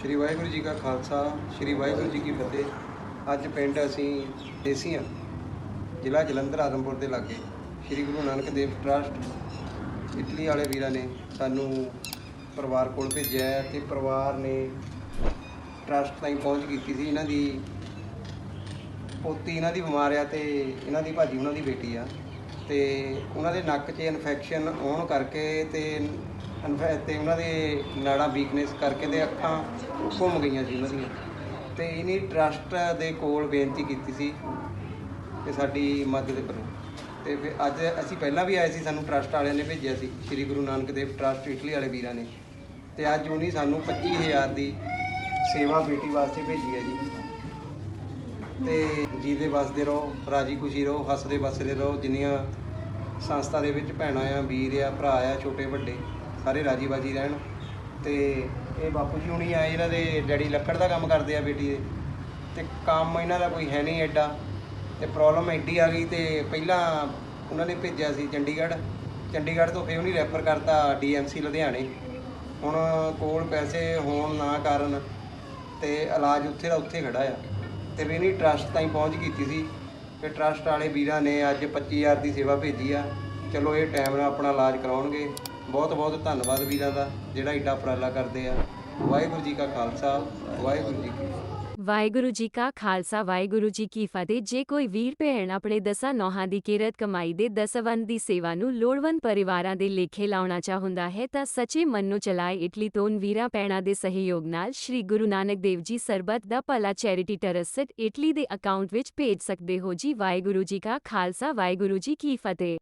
ਸ਼੍ਰੀ ਵਾਹਿਗੁਰੂ ਜੀ ਕਾ ਖਾਲਸਾ, ਸ਼੍ਰੀ ਵਾਹਿਗੁਰੂ ਜੀ ਕੀ ਫਤਿਹ। ਅੱਜ ਪਿੰਡ ਅਸੀਂ ਦੇਸੀਆਂ ਜ਼ਿਲ੍ਹਾ ਜਲੰਧਰ ਆਦਮਪੁਰ ਦੇ ਲਾਗੇ। ਸ਼੍ਰੀ ਗੁਰੂ ਨਾਨਕ ਦੇਵ ਟਰਸਟ ਇਟਲੀ ਵਾਲੇ ਵੀਰਾਂ ਨੇ ਸਾਨੂੰ ਪਰਿਵਾਰ ਕੋਲ ਭੇਜਿਆ ਹੈ ਤੇ ਪਰਿਵਾਰ ਨੇ ਟਰਸਟ ਤਾਈਂ ਪਹੁੰਚ ਕੀਤੀ ਸੀ। ਇਹਨਾਂ ਦੀ ਪੋਤੀ ਇਹਨਾਂ ਦੀ ਬਿਮਾਰ ਆ ਤੇ ਇਹਨਾਂ ਦੀ ਭਾਜੀ ਉਹਨਾਂ ਦੀ ਬੇਟੀ ਆ। ਤੇ ਉਹਨਾਂ ਦੇ ਨੱਕ 'ਚ ਇਨਫੈਕਸ਼ਨ ਆਉਣ ਕਰਕੇ ਤੇ ਇਨਫੈ ਤੇ ਉਹਨਾਂ ਦੇ ਨਾੜਾਂ ਵੀਕਨੈਸ ਕਰਕੇ ਤੇ ਅੱਖਾਂ ਘੁੰਮ ਗਈਆਂ ਸੀ ਉਹਨਾਂ ਦੀਆਂ। ਤੇ ਇਹਨੇ ਟਰਸਟ ਦੇ ਕੋਲ ਬੇਨਤੀ ਕੀਤੀ ਸੀ ਕਿ ਸਾਡੀ ਮਦਦ ਕਰੋ। ਤੇ ਫਿਰ ਅੱਜ ਅਸੀਂ ਪਹਿਲਾਂ ਵੀ ਆਏ ਸੀ, ਸਾਨੂੰ ਟਰਸਟ ਵਾਲਿਆਂ ਨੇ ਭੇਜਿਆ ਸੀ, ਸ੍ਰੀ ਗੁਰੂ ਨਾਨਕ ਦੇਵ ਟਰਸਟ ਇਟਲੀ ਵਾਲੇ ਵੀਰਾਂ ਨੇ। ਤੇ ਅੱਜ ਉਹਨੇ ਸਾਨੂੰ 25000 ਦੀ ਸੇਵਾ ਬੇਟੀ ਵਾਸਤੇ ਭੇਜੀ ਹੈ ਜੀ। ਤੇ ਜੀਦੇ ਵਸਦੇ ਰਹੋ, ਰਾਜੀ ਖੁਸ਼ੀ ਰਹੋ, ਹੱਸਦੇ ਵਸਦੇ ਰਹੋ, ਜਿੰਨੀਆਂ ਸੰਸਥਾ ਦੇ ਵਿੱਚ ਭੈਣਾਂ ਆ, ਵੀਰ ਆ, ਭਰਾ ਆ, ਛੋਟੇ ਵੱਡੇ ਸਾਰੇ ਰਾਜੀ ਬਾਜੀ ਰਹਿਣ। ਤੇ ਇਹ ਬਾਪੂ ਜੀ ਹੁਣੀ ਆਏ, ਇਹਨਾਂ ਦੇ ਡੈਡੀ ਲੱਕੜ ਦਾ ਕੰਮ ਕਰਦੇ ਆ ਬੇਟੀ ਦੇ। ਤੇ ਕੰਮ ਇਹਨਾਂ ਦਾ ਕੋਈ ਹੈ ਨਹੀਂ ਐਡਾ ਤੇ ਪ੍ਰੋਬਲਮ ਐਡੀ ਆ ਗਈ ਤੇ ਪਹਿਲਾਂ ਉਹਨਾਂ ਨੇ ਭੇਜਿਆ ਸੀ ਚੰਡੀਗੜ੍ਹ। ਚੰਡੀਗੜ੍ਹ ਤੋਂ ਫਿਰ ਉਹਨੇ ਰੈਫਰ ਕਰਤਾ ਡੀਐਮਸੀ ਲੁਧਿਆਣੇ। ਹੁਣ ਕੋਲ ਪੈਸੇ ਹੋਣ ਨਾ ਕਾਰਨ ਤੇ ਇਲਾਜ ਉੱਥੇ ਦਾ ਉੱਥੇ ਖੜਾ ਆ। ਤੇ ਵੀ ਨਹੀਂ ਟਰਸਟ ਤਾਈਂ ਪਹੁੰਚ ਕੀਤੀ ਸੀ। ਤੇ ਟਰਸਟ ਵਾਲੇ ਵੀਰਾਂ ਨੇ ਅੱਜ 25000 ਦੀ ਸੇਵਾ ਭੇਜੀ ਆ। ਚਲੋ ਇਹ ਟਾਈਮ ਨਾਲ ਆਪਣਾ ਇਲਾਜ ਕਰਾਉਣਗੇ। ਬਹੁਤ ਬਹੁਤ ਧੰਨਵਾਦ ਵੀਰਾਂ ਦਾ, ਜਿਹੜਾ ਏਡਾ ਉਪਰਾਲਾ ਕਰਦੇ ਆ। ਵਾਹਿਗੁਰੂ ਜੀ ਕਾ ਖਾਲਸਾ, ਵਾਹਿਗੁਰੂ ਜੀ ਕੀ ਵਾਹਿਗੁਰੂ ਜੀ ਕਾ ਖਾਲਸਾ, ਵਾਹਿਗੁਰੂ ਜੀ ਕੀ ਫਤਿਹ। ਜੇ ਕੋਈ ਵੀਰ ਭੈਣ ਆਪਣੇ ਦਸਾਂ ਨੌਹਾਂ ਦੀ ਕਿਰਤ ਕਮਾਈ ਦੇ ਦਸਵੰਦ ਦੀ ਸੇਵਾ ਨੂੰ ਲੋੜਵੰਦ ਪਰਿਵਾਰਾਂ ਦੇ ਲੇਖੇ ਲਾਉਣਾ ਚਾਹੁੰਦਾ ਹੈ, ਤਾਂ ਸੱਚੇ ਮਨ ਨੂੰ ਚਲਾਏ ਇਟਲੀ ਤੋਂ ਵੀਰਾਂ ਭੈਣਾਂ ਦੇ ਸਹਿਯੋਗ ਨਾਲ ਸ੍ਰੀ ਗੁਰੂ ਨਾਨਕ ਦੇਵ ji Sarbat da Bhala charity trust Italy ਦੇ ਅਕਾਊਂਟ ਵਿੱਚ ਭੇਜ ਸਕਦੇ ਹੋ ਜੀ। ਵਾਹਿਗੁਰੂ ਜੀ ਕਾ ਖਾਲਸਾ, ਵਾਹਿਗੁਰੂ ਜੀ ਕੀ ਫਤਿਹ।